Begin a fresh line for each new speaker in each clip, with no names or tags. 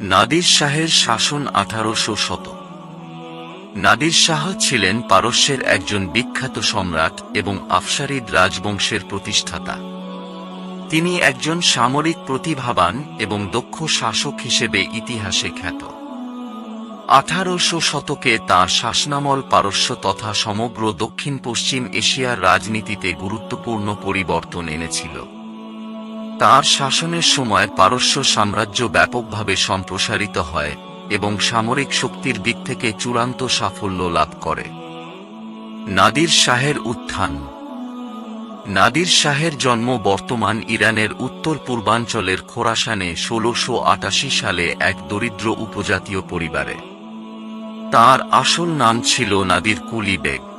নাদির শাহের শাসন আঠারোশো শত। নাদির শাহ ছিলেন পারস্যের একজন বিখ্যাত সম্রাট এবং আফসারিদ রাজবংশের প্রতিষ্ঠাতা। তিনি একজন সামরিক প্রতিভাবান এবং দক্ষ শাসক হিসেবে ইতিহাসে খ্যাত। আঠারোশো শতকে তাঁর শাসনামল পারস্য তথা সমগ্র দক্ষিণ পশ্চিম এশিয়ার রাজনীতিতে গুরুত্বপূর্ণ পরিবর্তন এনেছিল। তার শাসনের সময় পারস্য সাম্রাজ্য ব্যাপকভাবে সম্প্রসারিত হয় এবং সামরিক শক্তির দিক থেকে চূড়ান্ত সাফল্য লাভ করে। নাদির শাহের উত্থান। নাদির শাহের জন্ম বর্তমান ইরানের উত্তর পূর্বাঞ্চলের খোরাসানে ষোলশো সালে এক দরিদ্র উপজাতীয় পরিবারে। তার আসল নাম ছিল নাদির কুলি বেগ।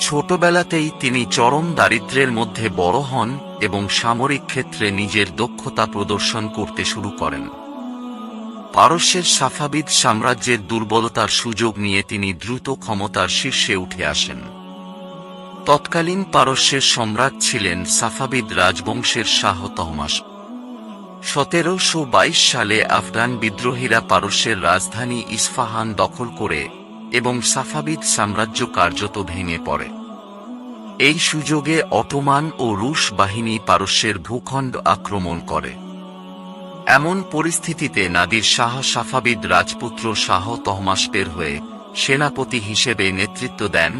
ছোটবেলাতেই তিনি চরম দারিদ্র্যের মধ্যে বড় হন এবং সামরিক ক্ষেত্রে নিজের দক্ষতা প্রদর্শন করতে শুরু করেন। পারস্যের সাফাবিদ সাম্রাজ্যের দুর্বলতার সুযোগ নিয়ে তিনি দ্রুত ক্ষমতার শীর্ষে উঠে আসেন। তৎকালীন পারস্যের সম্রাট ছিলেন সাফাবিদ রাজবংশের শাহ তহমাস। সতেরোশো বাইশ সালে আফগান বিদ্রোহীরা পারস্যের রাজধানী ইস্ফাহান দখল করে এবং সাফাবিদ সাম্রাজ্য কার্যত ভেঙে পড়ে। এই সুযোগে অটোমান ও রুশ বাহিনী পারস্যের ভূখণ্ড আক্রমণ করে। এমন পরিস্থিতিতে নাদির শাহ সাফাবিদ রাজপুত্র শাহ তহমাসপের হয়ে সেনাপতি হিসেবে নেতৃত্ব দেন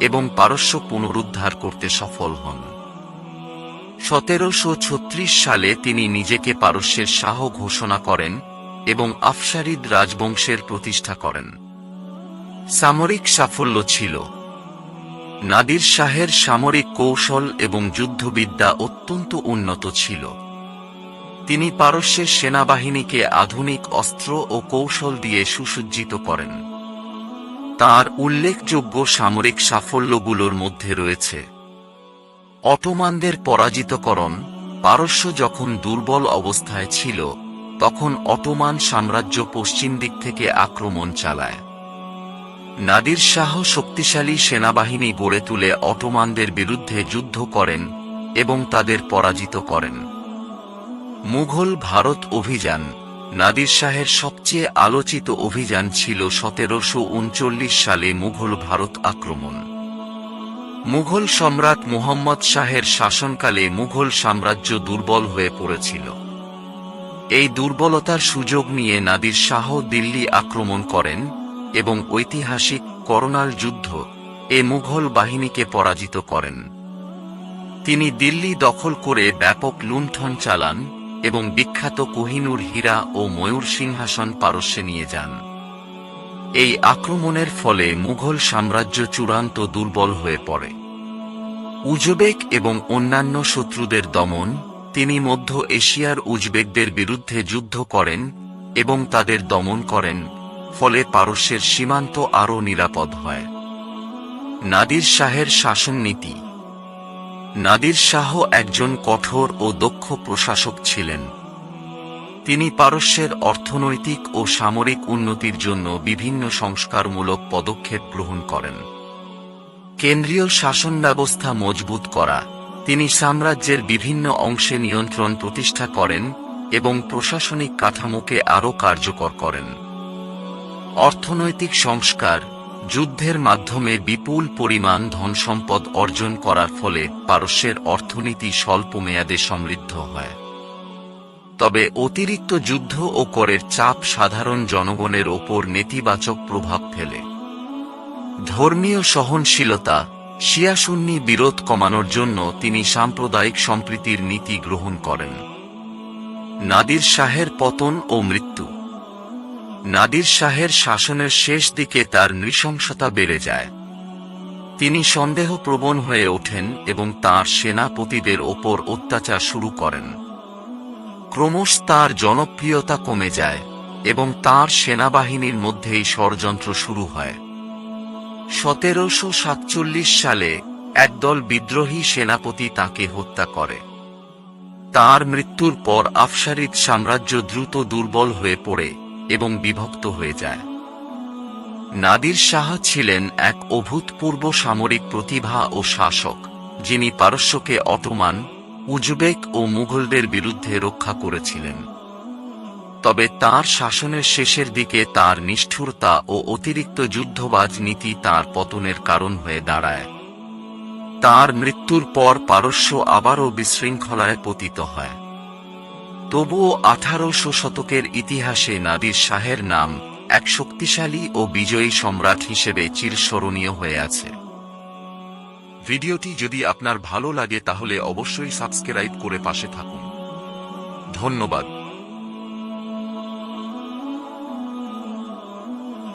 এবং পারস্য পুনরুদ্ধার করতে সফল হন। সতেরোশো ছত্রিশ সালে তিনি নিজেকে পারস্যের শাহ ঘোষণা করেন এবং আফসারিদ রাজবংশের প্রতিষ্ঠা করেন। সামরিক সাফল্য ছিল। নাদির শাহের সামরিক কৌশল এবং যুদ্ধবিদ্যা অত্যন্ত উন্নত ছিল। তিনি পারস্যের সেনাবাহিনীকে আধুনিক অস্ত্র ও কৌশল দিয়ে সুসজ্জিত করেন। তার উল্লেখযোগ্য সামরিক সাফল্যগুলোর মধ্যে রয়েছে। অটোমানদের পরাজিতকরণ, পারস্য যখন দুর্বল অবস্থায় ছিল, তখন অটোমান সাম্রাজ্য পশ্চিম দিক থেকে আক্রমণ চালায়। নাদির শাহ শক্তিশালী সেনাবাহিনী গড়ে তুলে অটোমানদের বিরুদ্ধে যুদ্ধ করেন এবং তাদের পরাজিত করেন। মুঘল ভারত অভিযান নাদির শাহের সবচেয়ে আলোচিত অভিযান ছিল সতেরোশো উনচল্লিশ সালে মুঘল ভারত আক্রমণ। মুঘল সম্রাট মুহম্মদ শাহের শাসনকালে মুঘল সাম্রাজ্য দুর্বল হয়ে পড়েছিল। এই দুর্বলতার সুযোগ নিয়ে নাদির শাহ দিল্লি আক্রমণ করেন এবং ঐতিহাসিক করোনাল যুদ্ধ এ মুঘল বাহিনীকে পরাজিত করেন। তিনি দিল্লি দখল করে ব্যাপক লুণ্ঠন চালান এবং বিখ্যাত কোহিনুর হীরা ও ময়ূর সিংহাসন পারস্যে নিয়ে যান। এই আক্রমণের ফলে মুঘল সাম্রাজ্য চূড়ান্ত দুর্বল হয়ে পড়ে। উজবেক এবং অন্যান্য শত্রুদের দমন তিনি মধ্য এশিয়ার উজবেকদের বিরুদ্ধে যুদ্ধ করেন এবং তাদের দমন করেন ফলে পারস্যের সীমান্ত আরও নিরাপদ হয়। নাদির শাহের শাসন নীতি। নাদির শাহ একজন কঠোর ও দক্ষ প্রশাসক ছিলেন। তিনি পারস্যের অর্থনৈতিক ও সামরিক উন্নতির জন্য বিভিন্ন সংস্কারমূলক পদক্ষেপ গ্রহণ করেন। কেন্দ্রীয় শাসন ব্যবস্থা মজবুত করা। তিনি সাম্রাজ্যের বিভিন্ন অংশে নিয়ন্ত্রণ প্রতিষ্ঠা করেন এবং প্রশাসনিক কাঠামোকে আরও কার্যকর করেন। অর্থনৈতিক সংস্কার, যুদ্ধের মাধ্যমে বিপুল পরিমাণ ধনসম্পদ অর্জন করার ফলে পারস্যের অর্থনীতি স্বল্প মেয়াদে সমৃদ্ধ হয়। তবে অতিরিক্ত যুদ্ধ ও করের চাপ সাধারণ জনগণের ওপর নেতিবাচক প্রভাব ফেলে। ধর্মীয় সহনশীলতা শিয়াশূন্যী বিরোধ কমানোর জন্য তিনি সাম্প্রদায়িক সম্প্রীতির নীতি গ্রহণ করেন। নাদির শাহের পতন ও মৃত্যু। নাদির শাহের শাসনের শেষ দিকে তার নৃশংসতা বেড়ে যায়। তিনি সন্দেহপ্রবণ হয়ে ওঠেন এবং তার সেনাপতিদের ওপর অত্যাচার শুরু করেন। ক্রমশ তার জনপ্রিয়তা কমে যায় এবং তার সেনাবাহিনীর মধ্যেই ষড়যন্ত্র শুরু হয়। সতেরোশো সাতচল্লিশ সালে একদল বিদ্রোহী সেনাপতি তাকে হত্যা করে। তার মৃত্যুর পর আফসারিদ সাম্রাজ্য দ্রুত দুর্বল হয়ে পড়ে। এবং বিভক্ত হয়ে যায়। নাদির শাহ ছিলেন এক অভূতপূর্ব সামরিক প্রতিভা ও শাসক, যিনি পারস্যকে অটোমান, উজবেক ও মুঘলদের বিরুদ্ধে রক্ষা করেছিলেন। তবে তার শাসনের শেষের দিকে তার নিষ্ঠুরতা ও অতিরিক্ত যুদ্ধবাজ নীতি তার পতনের কারণ হয়ে দাঁড়ায়। তার মৃত্যুর পর পারস্য আবারও বিশৃঙ্খলায় পতিত হয়। তবুও আঠারোশো শতকের ইতিহাসে নাদির শাহের নাম এক শক্তিশালী ও বিজয়ী সম্রাট হিসেবে চিরস্মরণীয় হয়ে আছে।
ভিডিওটি যদি আপনার ভালো লাগে তাহলে অবশ্যই সাবস্ক্রাইব করে পাশে থাকুন। ধন্যবাদ।